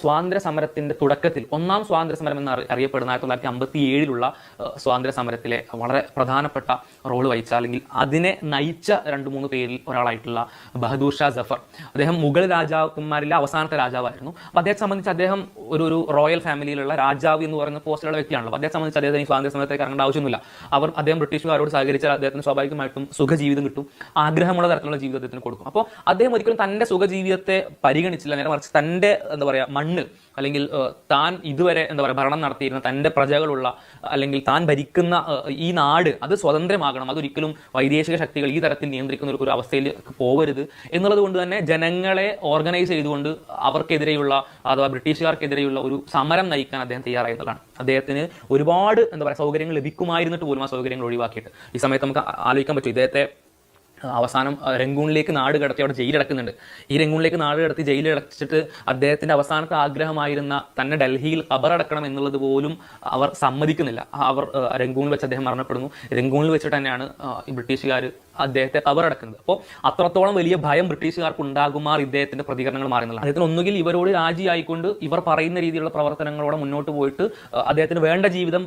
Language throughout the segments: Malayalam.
സ്വാതന്ത്ര്യ സമരത്തിന്റെ തുടക്കത്തിൽ ഒന്നാം സ്വാതന്ത്ര്യ സമരം എന്ന് അറിയപ്പെടുന്ന ആയിരത്തി തൊള്ളായിരത്തി അമ്പത്തി ഏഴിലുള്ള സ്വാതന്ത്ര്യ സമരത്തിലെ വളരെ പ്രധാനപ്പെട്ട റോൾ വഹിച്ച അല്ലെങ്കിൽ അതിനെ നയിച്ച രണ്ട് മൂന്ന് പേരിൽ ഒരാളായിട്ടുള്ള ബഹദൂർ ഷാ ജഫർ. അദ്ദേഹം മുഗൾ രാജാക്കന്മാരിലെ അവസാനത്തെ രാജാവായിരുന്നു. അപ്പോൾ അദ്ദേഹത്തെ സംബന്ധിച്ച് അദ്ദേഹം ഒരു ഒരു റോയൽ ഫാമിലിയിലുള്ള രാജാവ് എന്ന് പറയുന്ന പോസ്റ്റിലുള്ള വ്യക്തിയാണല്ലോ. അദ്ദേഹത്തെ സംബന്ധിച്ച് അദ്ദേഹത്തിന് സ്വാതന്ത്ര്യ സമരത്തേക്ക് ഇറങ്ങേണ്ട ആവശ്യമൊന്നുമില്ല. അവർ അദ്ദേഹം ബ്രിട്ടീഷുകാരോട് സഹകരിച്ചാൽ അദ്ദേഹത്തിന് സ്വാഭാവികമായിട്ടും സുഖജീവിതം കിട്ടും. ആഗ്രഹമുള്ള തരത്തിലുള്ള ജീവിതം അദ്ദേഹത്തിന് കൊടുക്കും. അപ്പോൾ അദ്ദേഹം ഒരിക്കലും തന്റെ സുഖജീവിതത്തെ പരിഗണിച്ചില്ല നേരെ മറിച്ച് തന്റെ എന്താ പറയുക മണ്ണ് അല്ലെങ്കിൽ താൻ ഇതുവരെ എന്താ പറയുക ഭരണം നടത്തിയിരുന്ന തന്റെ പ്രജകളുള്ള അല്ലെങ്കിൽ താൻ ഭരിക്കുന്ന ഈ നാട് അത് സ്വതന്ത്രമാകണം. അതൊരിക്കലും വൈദേശിക ശക്തികൾ ഈ തരത്തിൽ നിയന്ത്രിക്കുന്ന ഒരു- അവസ്ഥയിലേക്ക് പോകരുത്. എന്നുള്ളത് കൊണ്ട് തന്നെ ജനങ്ങളെ ഓർഗനൈസ് ചെയ്തുകൊണ്ട് അവർക്കെതിരെയുള്ള അഥവാ ബ്രിട്ടീഷുകാർക്കെതിരെയുള്ള ഒരു സമരം നയിക്കാൻ അദ്ദേഹം തയ്യാറായതാണ് അദ്ദേഹത്തിന് ഒരുപാട് എന്താ പറയുക സൗകര്യങ്ങൾ ലഭിക്കുമായിരുന്നിട്ട് പോലും ആ സൗകര്യങ്ങൾ ഒഴിവാക്കിയിട്ട്. ഈ സമയത്ത് നമുക്ക് ആലോചിക്കാൻ പറ്റും. ഇദ്ദേഹത്തെ അവസാനം രംഗൂണിലേക്ക് നാട് കടത്തി അവിടെ ജയിലടക്കുന്നുണ്ട് ഈ രംഗൂണിലേക്ക് നാട് കടത്തി ജയിലടച്ചിട്ട് അദ്ദേഹത്തിന്റെ അവസാനത്തെ ആഗ്രഹമായിരുന്ന തന്നെ ഡൽഹിയിൽ ഖബറടക്കണം എന്നുള്ളത് പോലും അവർ സമ്മതിക്കുന്നില്ല. അവർ രംഗൂണിൽ വെച്ച് അദ്ദേഹം മരണപ്പെടുന്നു. രംഗൂണിൽ വെച്ചിട്ട് തന്നെയാണ് ബ്രിട്ടീഷുകാർ അദ്ദേഹത്തെ ഖബറടക്കുന്നത് അപ്പോൾ അത്രത്തോളം വലിയ ഭയം ബ്രിട്ടീഷുകാർക്ക് ഉണ്ടാകുമാർ ഇദ്ദേഹത്തിന്റെ പ്രതികരണങ്ങൾ മാറുന്നില്ല അദ്ദേഹത്തിന് ഒന്നുകിൽ ഇവരോട് രാജിയായിക്കൊണ്ട് ഇവർ പറയുന്ന രീതിയിലുള്ള പ്രവർത്തനങ്ങളോടെ മുന്നോട്ട് പോയിട്ട് അദ്ദേഹത്തിന് വേണ്ട ജീവിതം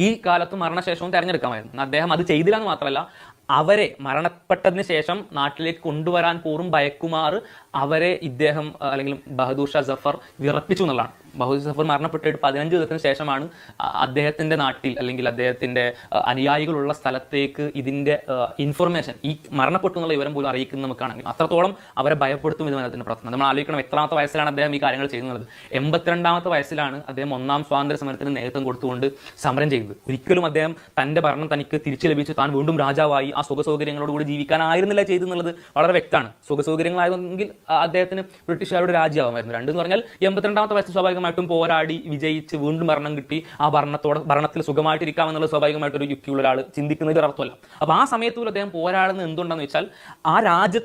ഈ- കാലത്ത് മരണശേഷവും തിരഞ്ഞെടുക്കാമായിരുന്നു. അദ്ദേഹം അത് ചെയ്തില്ല എന്ന് മാത്രമല്ല അവരെ മരണപ്പെട്ടതിന് ശേഷം നാട്ടിലേക്ക് കൊണ്ടുവരാൻ പോറും ഭയക്കുമാർ അവരെ ഇദ്ദേഹം അല്ലെങ്കിൽ ബഹദൂർ ഷാ ജഫർ വിറപ്പിച്ചു എന്നുള്ളതാണ്. ബഹദൂർ സഫർ മരണപ്പെട്ടിട്ട് പതിനഞ്ച് ദിവസത്തിന് ശേഷമാണ് അദ്ദേഹത്തിന്റെ നാട്ടിൽ അല്ലെങ്കിൽ അദ്ദേഹത്തിന്റെ അഹ് അനുയായികളുള്ള സ്ഥലത്തേക്ക് ഇതിന്റെ ഇൻഫർമേഷൻ ഈ മരണപ്പെട്ടു എന്നുള്ള വിവരം പോലും അറിയിക്കുന്ന നമുക്കാണെങ്കിൽ അത്രത്തോളം അവരെ ഭയപ്പെടുത്തും ഇത് അതിന്റെ പ്രവർത്തനം. നമ്മൾ ആലോചിക്കണം എത്രാമത്തെ വയസ്സിലാണ് അദ്ദേഹം ഈ കാര്യങ്ങൾ ചെയ്യുന്നത്. എൺപത്തിരണ്ടാമത്തെ വയസ്സിലാണ് അദ്ദേഹം ഒന്നാം സ്വാതന്ത്ര്യ സമരത്തിന് നേതൃത്വം കൊടുത്തുകൊണ്ട് സമരം ചെയ്തത്. ഒരിക്കലും അദ്ദേഹം തന്റെ ഭരണം തനിക്ക് തിരിച്ചു ലഭിച്ചു. താൻ വീണ്ടും രാജാവായി. ആ സുഖ സൗകര്യങ്ങളോടുകൂടി ജീവിക്കാനായിരുന്നില്ല ചെയ്തെന്നുള്ളത് വളരെ വ്യക്തമാണ്. സുഖ സൗകര്യങ്ങളായതെങ്കിൽ ആ അദ്ദേഹത്തിന് ബ്രിട്ടീഷുകാരുടെ രാജ്യമാകുമായിരുന്നു രണ്ടെന്ന് പറഞ്ഞാൽ എൺപത്തിരണ്ടാമത്തെ വയസ്സിൽ സ്വാഭാവികമായിട്ടും പോരാടി വിജയിച്ച് വീണ്ടും ഭരണം കിട്ടി ആ ഭരണത്തോടെ ഭരണത്തിൽ സുഖമായിട്ടിരിക്കാമെന്നുള്ള സ്വാഭാവികമായിട്ട് ഒരു യുക്തിയുള്ള ഒരാൾ ചിന്തിക്കുന്നതിൽ അർത്ഥമല്ല അപ്പൊ ആ സമയത്തുള്ള അദ്ദേഹം പോരാടുന്നത് എന്തുണ്ടെന്ന് വെച്ചാൽ ആ രാജ്യത്ത്